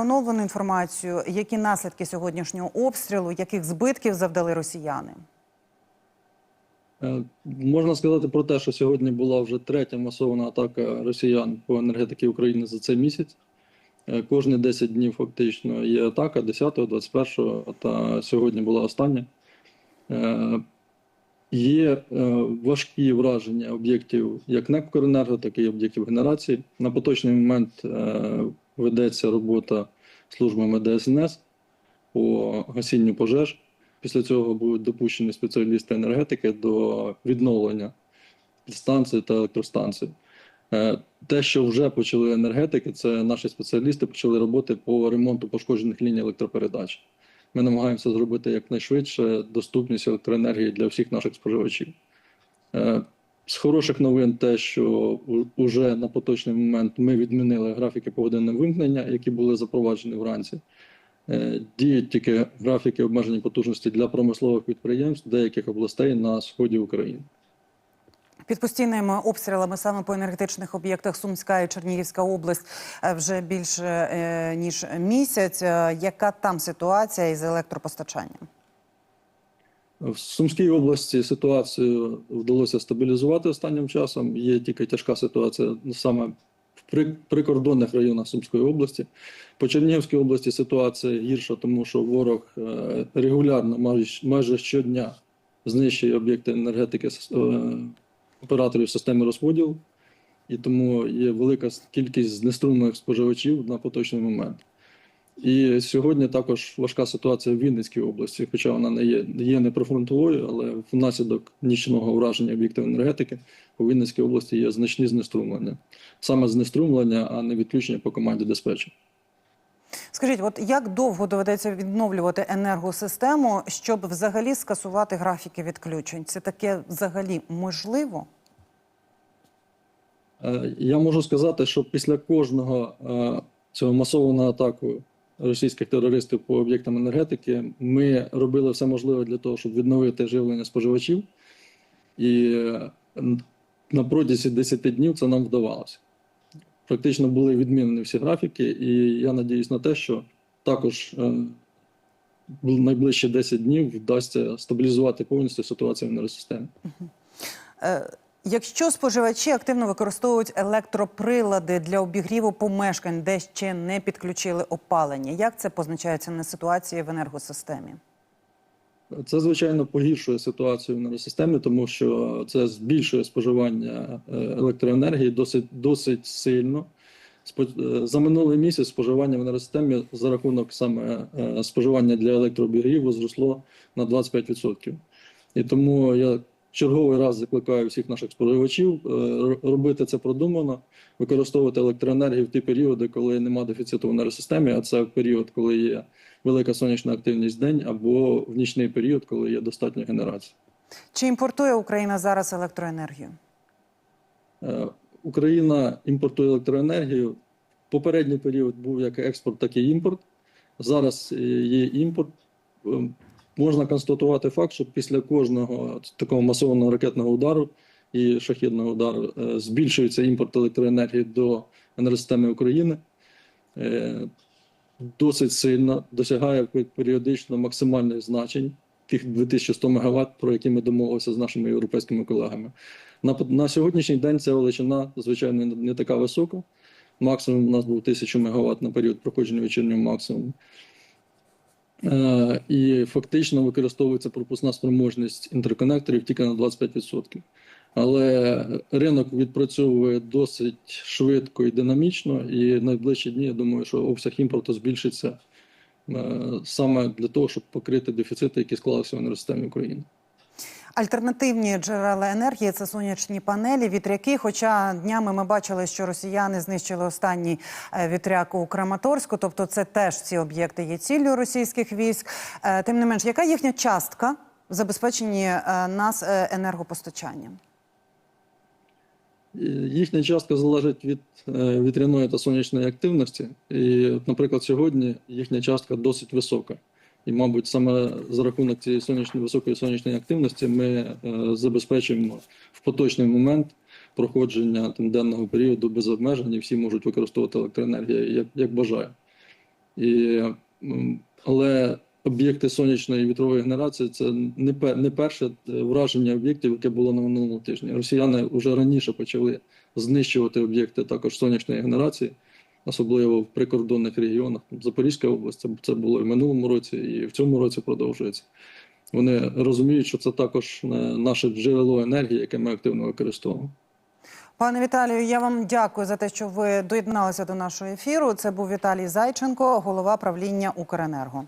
Оновлену інформацію, які наслідки сьогоднішнього обстрілу, яких збитків завдали росіяни? Е, Можна сказати про те, що сьогодні була вже третя масована атака росіян по енергетиці України за цей місяць. Е, Кожні 10 днів фактично є атака 10-го, 21-го, та сьогодні була остання. Е, Є важкі враження об'єктів як НЕК «Укренерго», так і об'єктів генерації. На поточний момент ведеться робота службами ДСНС по гасінню пожеж. Після цього будуть допущені спеціалісти енергетики до відновлення станцій та електростанцій. Е, Те, що вже почали енергетики, це наші спеціалісти почали роботи по ремонту пошкоджених ліній електропередач. Ми намагаємося зробити якнайшвидше доступність електроенергії для всіх наших споживачів. З хороших новин, те, що вже на поточний момент ми відмінили графіки погодинного вимкнення, які були запроваджені вранці. Е, Діють тільки графіки обмеження потужності для промислових підприємств деяких областей на сході України. Під постійними обстрілами саме по енергетичних об'єктах Сумська і Чернігівська область е, вже більше е, ніж місяць. Яка там ситуація із електропостачанням? В Сумській області ситуацію вдалося стабілізувати останнім часом. Є тільки тяжка ситуація саме в прикордонних районах Сумської області. По Чернігівській області ситуація гірша, тому що ворог е, регулярно, майже- щодня, знищує об'єкти енергетики е, операторів системи розподілу, і тому є велика кількість знеструмлених споживачів на поточний момент. І сьогодні також важка ситуація в Вінницькій області, хоча вона не є, є не прифронтовою, але внаслідок нічного ураження об'єктів енергетики у Вінницькій області є значні знеструмлення. Саме знеструмлення, а не відключення по команді диспетчер. Скажіть, от як довго доведеться відновлювати енергосистему, щоб взагалі скасувати графіки відключень? Це таке взагалі можливо? Е, Я можу сказати, що після кожного е, цього масованого атаку російських терористів по об'єктам енергетики ми робили все можливе для того, щоб відновити живлення споживачів. І на протязі 10 днів це нам вдавалося. Практично були відмінені всі графіки, і я надіюсь на те, що також е, найближчі 10 днів вдасться стабілізувати повністю ситуацію в енергосистемі. Якщо споживачі активно використовують електроприлади для обігріву помешкань, де ще не підключили опалення, як це позначається на ситуації в енергосистемі? Це, звичайно, погіршує ситуацію в енергосистемі, тому що це збільшує споживання е, електроенергії досить, досить сильно. Е, За минулий місяць споживання в енергосистемі за рахунок саме е, споживання для електрообігріву зросло на 25%. І тому я черговий раз закликаю всіх наших споживачів е, робити це продумано, використовувати електроенергію в ті періоди, коли немає дефіциту в енергосистемі, а це в період, коли є велика сонячна активність в день, або в нічний період, коли є достатня генерація. Чи імпортує Україна зараз електроенергію? Е, Україна імпортує електроенергію. Попередній період був як експорт, так і імпорт. Зараз е, є імпорт. Можна констатувати факт, що після кожного такого масованого ракетного удару і шахідного удару е, збільшується імпорт електроенергії до енергосистеми України. Е, Досить сильно досягає періодично максимальних значень тих 2100 МВт, про які ми домовилися з нашими європейськими колегами. На, на сьогоднішній день ця величина, звичайно, не така висока. Максимум у нас був 1000 МВт на період проходження вечірнього максимуму. Е, і фактично використовується пропускна спроможність інтерконекторів тільки на 25%. Але ринок відпрацьовує досить швидко і динамічно, і найближчі дні я думаю, що обсяг імпорту збільшиться е, саме для того, щоб покрити дефіцити, які склалися в енергосистемі України. Альтернативні джерела енергії це сонячні панелі, вітряки. Хоча днями ми бачили, що росіяни знищили останній е, вітряк у Краматорську, тобто це теж ці об'єкти є ціллю російських військ. Е, Тим не менш, яка їхня частка в забезпеченні е, нас енергопостачанням? Їхня частка залежить від вітряної та сонячної активності. І, наприклад, сьогодні їхня частка досить висока. І, мабуть, саме за рахунок цієї сонячної високої сонячної активності ми е, забезпечуємо в поточний момент проходження там, денного періоду без обмежень, і всі можуть використовувати електроенергію як, як бажають. І, але об'єкти сонячної і вітрової генерації це не, не перше е, враження об'єктів, яке було на минулому тижні. Росіяни вже раніше почали знищувати об'єкти також сонячної генерації, особливо в прикордонних регіонах. Запорізька область це, це було і в минулому році, і в цьому році продовжується. Вони розуміють, що це також е, наше джерело енергії, яке ми активно використовуємо. Пане Віталію, я вам дякую за те, що ви доєдналися до нашого ефіру. Це був Віталій Зайченко, голова правління Укренерго.